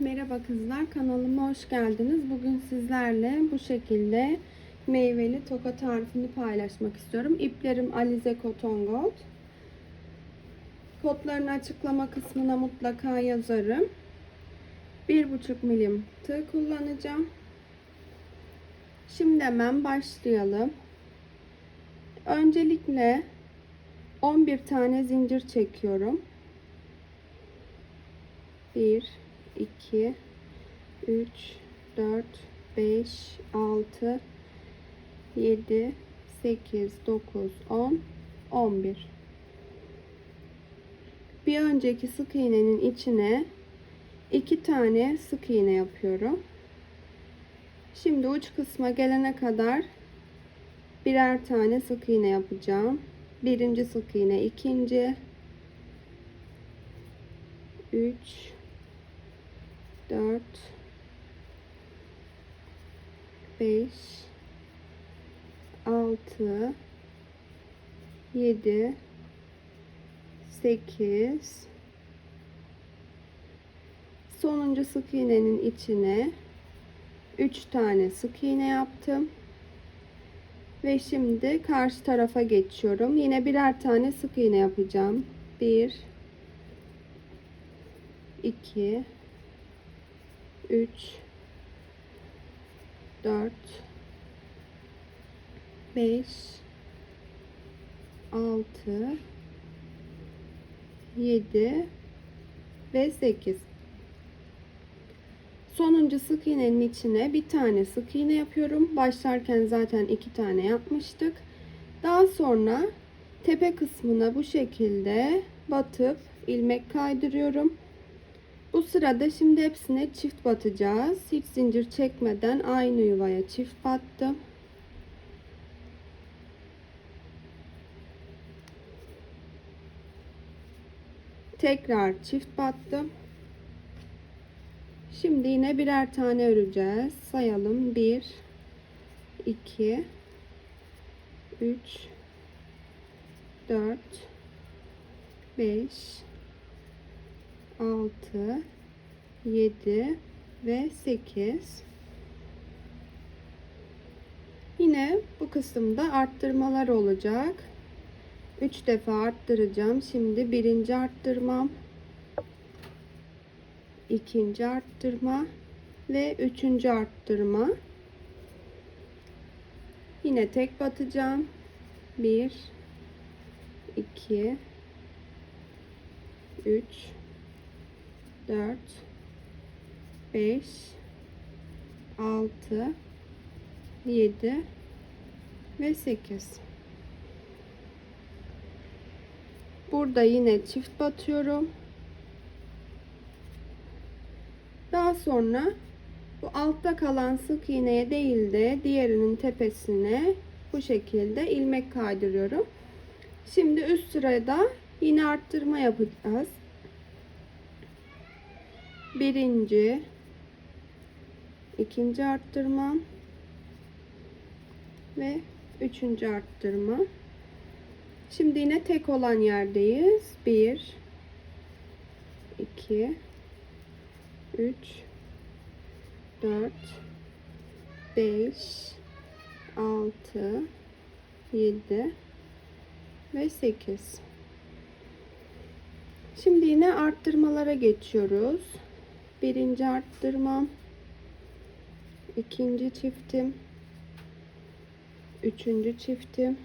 Merhaba kızlar kanalıma hoş geldiniz. Bugün sizlerle bu şekilde meyveli toka tarifini paylaşmak istiyorum. İplerim Alize Cotton Gold. Kodlarını açıklama kısmına mutlaka yazarım. 1,5 milim tığ kullanacağım. Şimdi hemen başlayalım. Öncelikle 11 tane zincir çekiyorum. 1 2 3 4 5 6 7 8 9 10 11 bir. Önceki sık iğnenin içine iki tane sık iğne yapıyorum. Şimdi uç kısma gelene kadar birer tane sık iğne yapacağım. Birinci sık iğne ikinci. 3 4 5 6 7 8 sonuncu sık iğnenin içine 3 tane sık iğne yaptım. Ve şimdi karşı tarafa geçiyorum. Yine birer tane sık iğne yapacağım. 1 2 3 4 5 6 7 ve 8 sonuncu sık iğnenin içine bir tane sık iğne yapıyorum. Başlarken zaten iki tane yapmıştık. Daha sonra tepe kısmına bu şekilde batıp ilmek kaydırıyorum bu sırada şimdi hepsine çift batacağız. Hiç zincir çekmeden aynı yuvaya çift battım. Tekrar çift battım. Şimdi yine birer tane öreceğiz. Sayalım. 1 2 3 4 5 6 7 ve 8 yine bu kısımda arttırmalar olacak. 3 defa arttıracağım. Şimdi birinci arttırmam. İkinci arttırma ve üçüncü arttırma. Yine tek batacağım. 1 2 3 4 5 6 7 ve 8 burada yine çift batıyorum. Daha sonra bu altta kalan sık iğneye değil de diğerinin tepesine bu şekilde ilmek kaydırıyorum. Şimdi üst sırada yine arttırma yapacağız birinci. İkinci arttırma. Ve üçüncü arttırma. Şimdi yine tek olan yerdeyiz. 1 2 3 4 5 6 7 ve 8 şimdi yine arttırmalara geçiyoruz birinci arttırmam. İkinci çiftim. Üçüncü çiftim.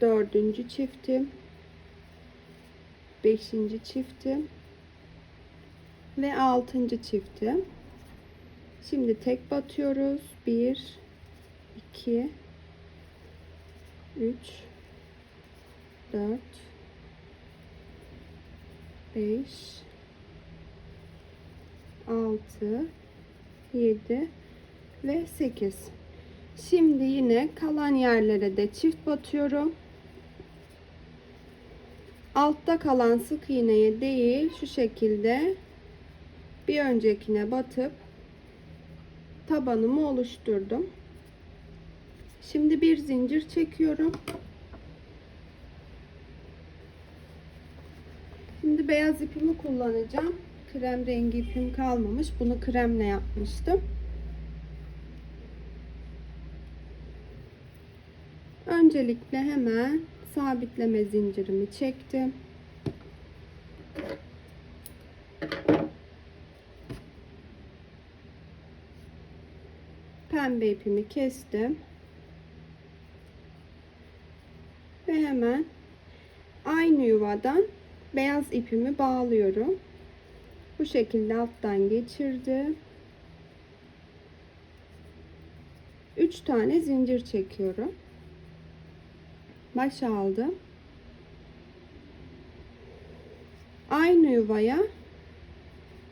Dördüncü çiftim. Beşinci çiftim. Ve altıncı çiftim. Şimdi tek batıyoruz. Bir iki üç dört beş 6 7 ve 8 şimdi yine kalan yerlere de çift batıyorum. Altta kalan sık iğneye değil şu şekilde bir öncekine batıp tabanımı oluşturdum. Şimdi bir zincir çekiyorum. Şimdi beyaz ipimi kullanacağım krem rengi ipim kalmamış. Bunu kremle yapmıştım. Öncelikle hemen sabitleme zincirimi çektim. Pembe ipimi kestim. Ve hemen aynı yuvadan beyaz ipimi bağlıyorum. Bu şekilde alttan geçirdim. 3 tane zincir çekiyorum. Baş aldım. Aynı yuvaya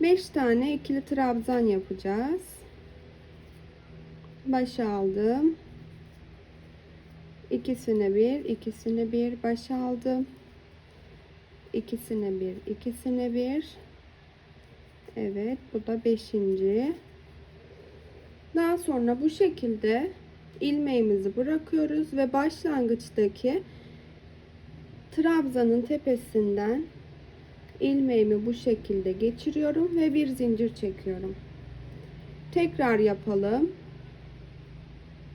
5 tane ikili trabzan yapacağız. Baş aldım. İkisine bir, ikisine bir baş aldım. İkisine bir, ikisine bir. Evet, bu da beşinci. Daha sonra bu şekilde ilmeğimizi bırakıyoruz ve başlangıçtaki trabzanın tepesinden ilmeğimi bu şekilde geçiriyorum ve bir zincir çekiyorum. Tekrar yapalım.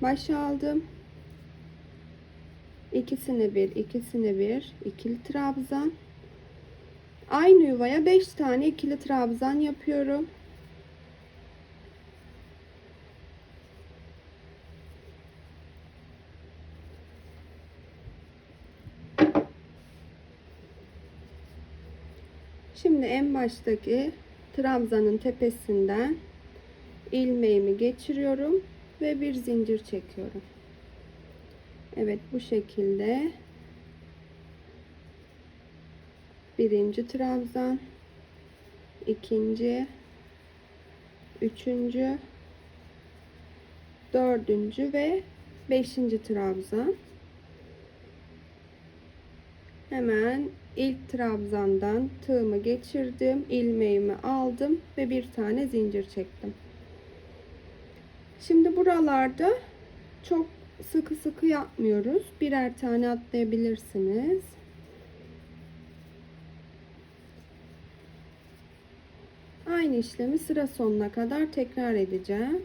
Baş aldım. İkisine bir, ikisine bir, ikili trabzan. Aynı yuvaya 5 tane ikili trabzan yapıyorum. Şimdi en baştaki trabzanın tepesinden ilmeğimi geçiriyorum ve bir zincir çekiyorum. Evet bu şekilde birinci trabzan ikinci üçüncü dördüncü ve beşinci trabzan. Hemen ilk trabzandan tığımı geçirdim ilmeğimi aldım ve bir tane zincir çektim. Şimdi buralarda çok sıkı sıkı yapmıyoruz. Birer tane atlayabilirsiniz Aynı işlemi sıra sonuna kadar tekrar edeceğim.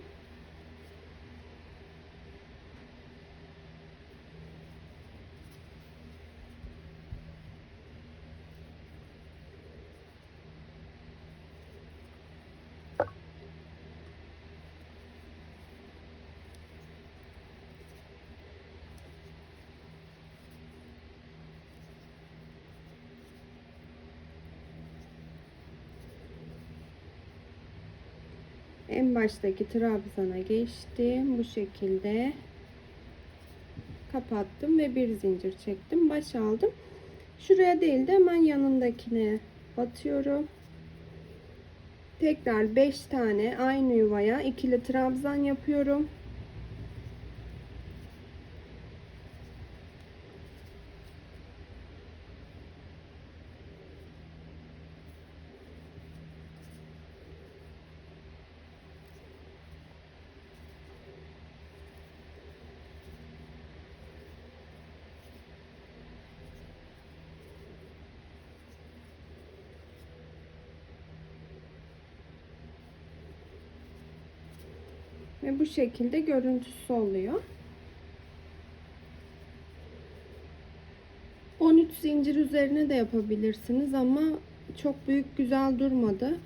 Baştaki trabzana geçtim. Bu şekilde kapattım ve bir zincir çektim. Baş aldım. Şuraya değil de hemen yanındakine batıyorum. Tekrar 5 tane aynı yuvaya ikili trabzan yapıyorum bu şekilde görüntüsü oluyor. 13 zincir üzerine de yapabilirsiniz ama çok büyük güzel durmadı.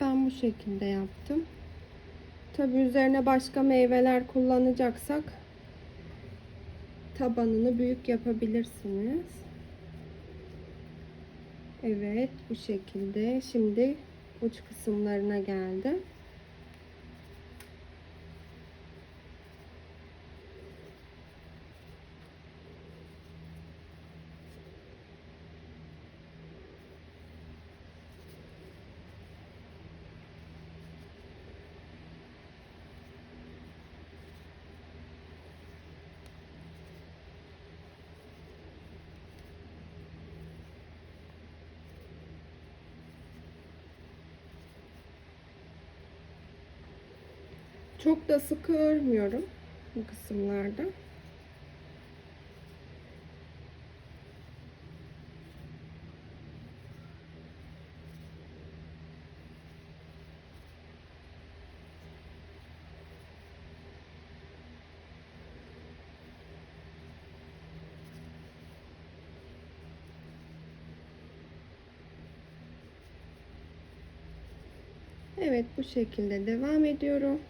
Ben bu şekilde yaptım. Tabi üzerine başka meyveler kullanacaksak tabanını büyük yapabilirsiniz. Evet bu şekilde. Şimdi uç kısımlarına geldi. Çok da sıkı örmüyorum bu kısımlarda. Evet bu şekilde devam ediyorum.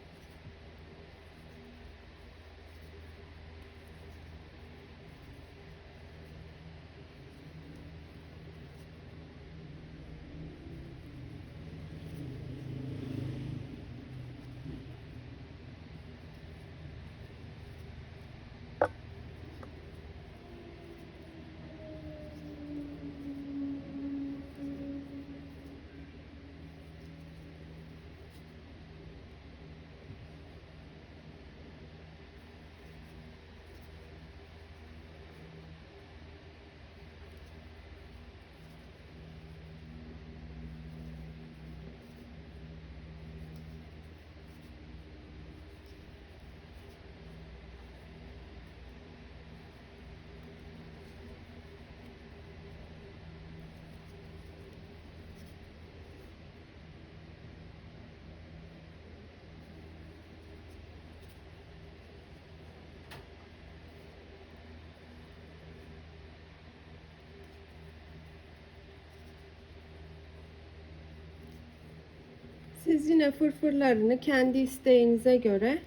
Siz yine fırfırlarını kendi isteğinize göre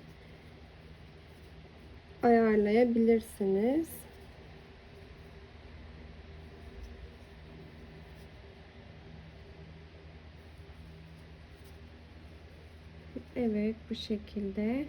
ayarlayabilirsiniz. Evet bu şekilde.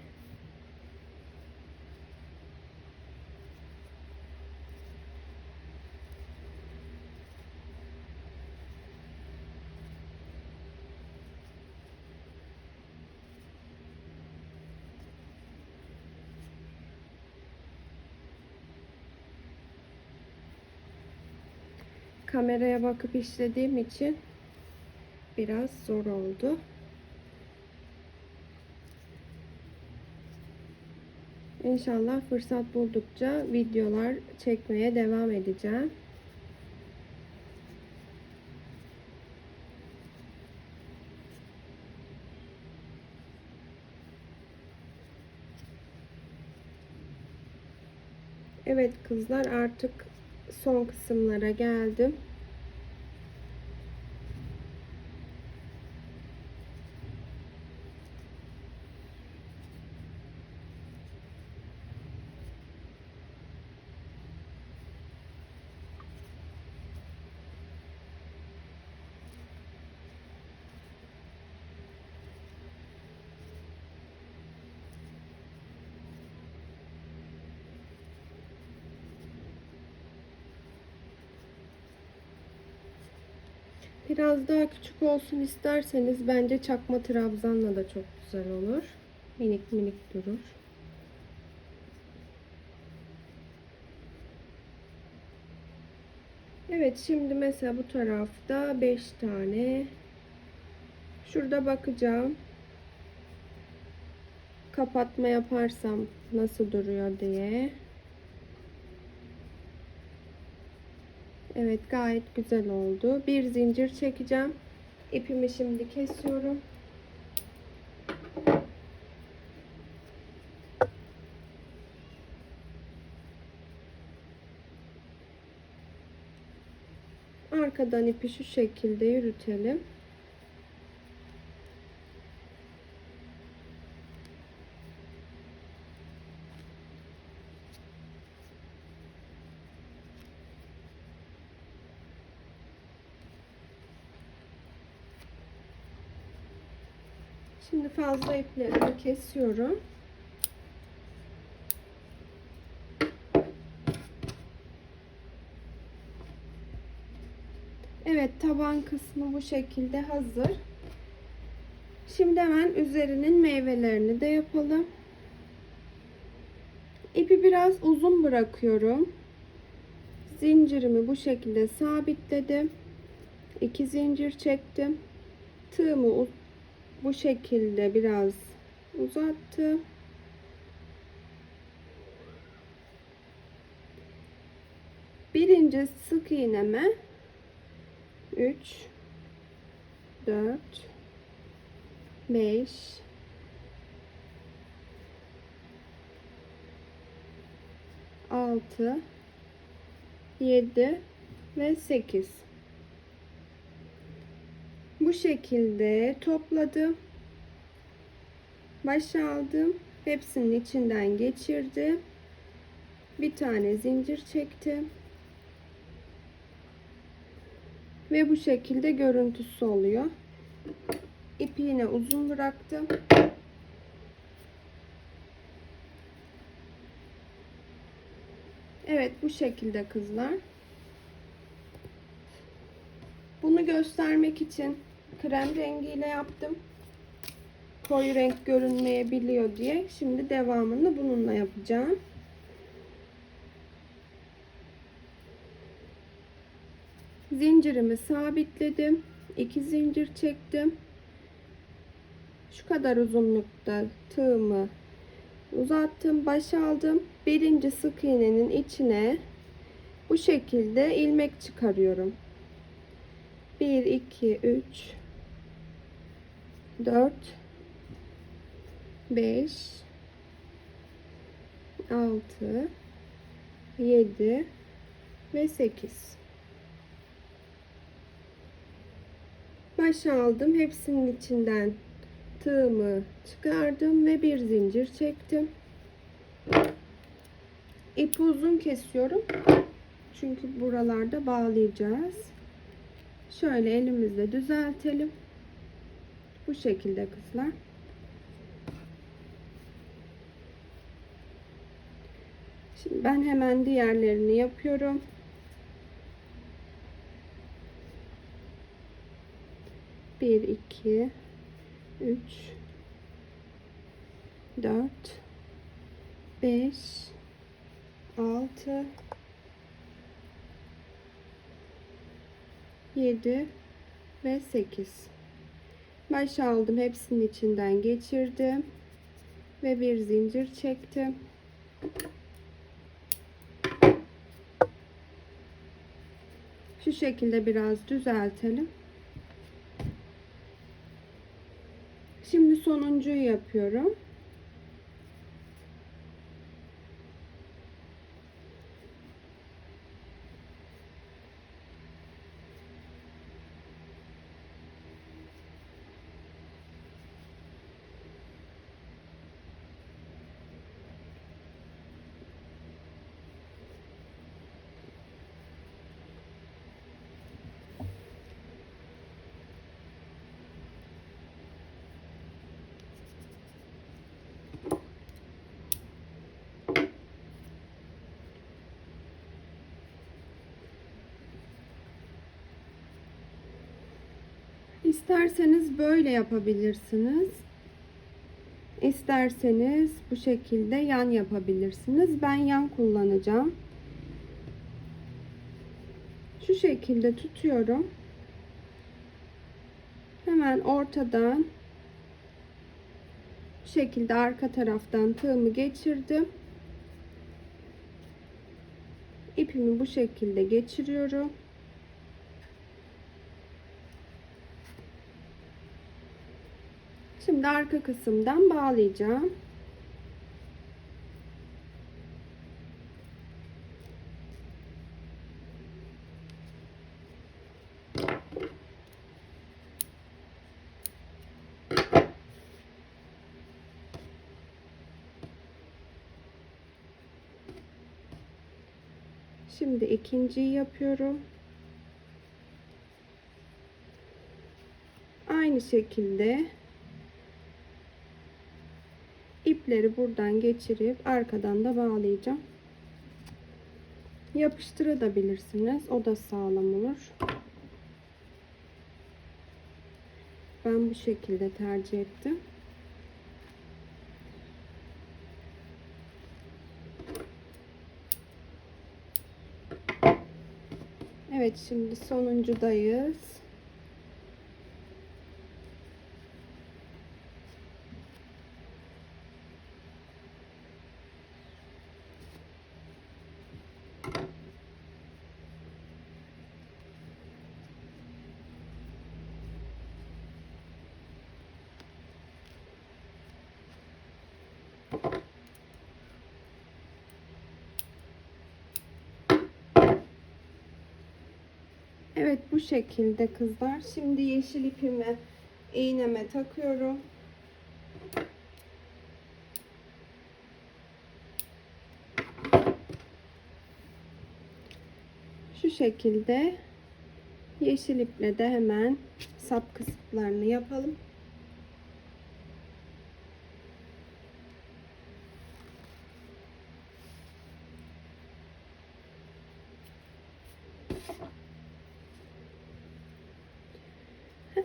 Kameraya bakıp işlediğim için biraz zor oldu. İnşallah fırsat buldukça videolar çekmeye devam edeceğim. Evet kızlar artık son kısımlara geldim. Biraz daha küçük olsun isterseniz bence çakma trabzanla da çok güzel olur. Minik minik durur. Evet şimdi mesela bu tarafta 5 tane. Şurada bakacağım. Kapatma yaparsam nasıl duruyor diye. Evet gayet güzel oldu. Bir zincir çekeceğim. İpimi şimdi kesiyorum. Arkadan ipi şu şekilde yürütelim. Şimdi fazla iplerimi kesiyorum. Evet taban kısmı bu şekilde hazır. Şimdi hemen üzerinin meyvelerini de yapalım. İpi biraz uzun bırakıyorum. Zincirimi bu şekilde sabitledim. İki zincir çektim. Tığımı bu şekilde biraz uzattım. Birinci sık iğneme 3 4 5 6 7 ve 8 bu şekilde topladım Başa aldım. Hepsinin içinden geçirdim. Bir tane zincir çektim. Ve bu şekilde görüntüsü oluyor. İpi yine uzun bıraktım. Evet bu şekilde kızlar. Bunu göstermek için krem rengiyle yaptım. Koyu renk görünmeyebiliyor diye. Şimdi devamını bununla yapacağım. Zincirimi sabitledim. 2 zincir çektim. Şu kadar uzunlukta tığımı uzattım, baş aldım. Birinci sık iğnenin içine bu şekilde ilmek çıkarıyorum. 1 2 3 4 5 6 7 ve 8 baş aldım hepsinin içinden tığımı çıkardım ve bir zincir çektim. İpi uzun kesiyorum çünkü buralarda bağlayacağız. Şöyle elimizle düzeltelim bu şekilde kızlar Şimdi ben hemen diğerlerini yapıyorum. Bir, iki, üç, dört, beş, altı, yedi ve sekiz. Baş aldım. Hepsinin içinden geçirdim. Ve bir zincir çektim. Şu şekilde biraz düzeltelim. Şimdi sonuncuyu yapıyorum. İsterseniz böyle yapabilirsiniz. İsterseniz bu şekilde yan yapabilirsiniz. Ben yan kullanacağım. Şu şekilde tutuyorum. Hemen ortadan bu şekilde arka taraftan tığımı geçirdim. İpimi bu şekilde geçiriyorum. Şimdi arka kısımdan bağlayacağım. Şimdi ikinciyi yapıyorum. Aynı şekilde ipleri buradan geçirip arkadan da bağlayacağım. Yapıştırabilirsiniz. O da sağlam olur. Ben bu şekilde tercih ettim. Evet şimdi sonuncudayız. Evet bu şekilde kızlar. Şimdi yeşil ipimi iğneme takıyorum. Şu şekilde yeşil iple de hemen sap kısıtlarını yapalım.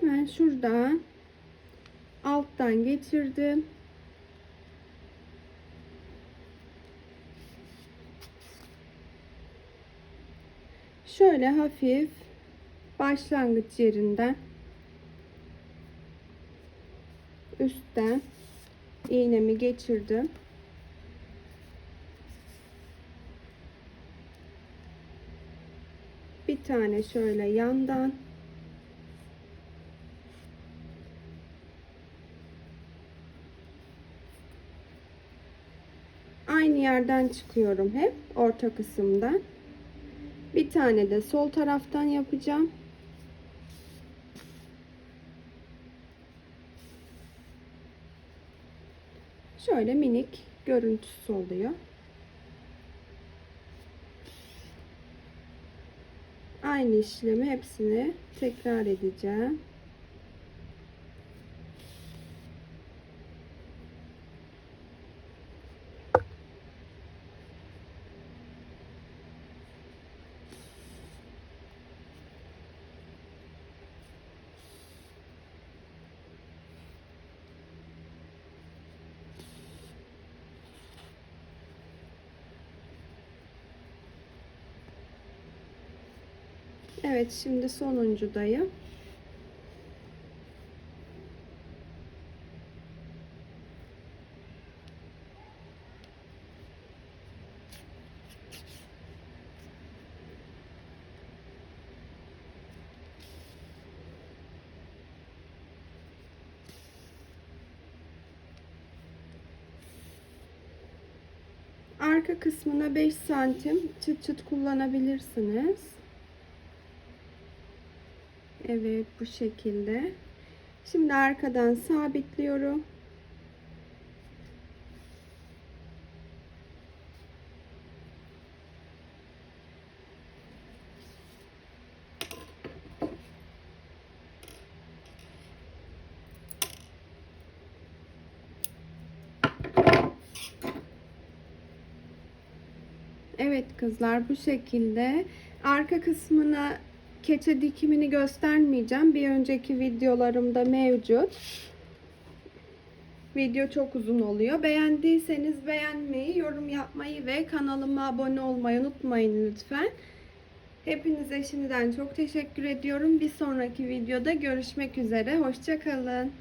Hemen şuradan alttan geçirdim. Şöyle hafif başlangıç yerinden üstten iğnemi geçirdim. Bir tane şöyle yandan aynı yerden çıkıyorum hep orta kısımdan. Bir tane de sol taraftan yapacağım. Şöyle minik görüntüsü oluyor. Aynı işlemi hepsini tekrar edeceğim. Evet şimdi sonuncudayım. Arka kısmına 5 santim çıt çıt kullanabilirsiniz. Evet bu şekilde. Şimdi arkadan sabitliyorum. Evet kızlar bu şekilde arka kısmına keçe dikimini göstermeyeceğim. Bir önceki videolarımda mevcut. Video çok uzun oluyor. Beğendiyseniz beğenmeyi, yorum yapmayı ve kanalıma abone olmayı unutmayın lütfen. Hepinize şimdiden çok teşekkür ediyorum. Bir sonraki videoda görüşmek üzere. Hoşçakalın.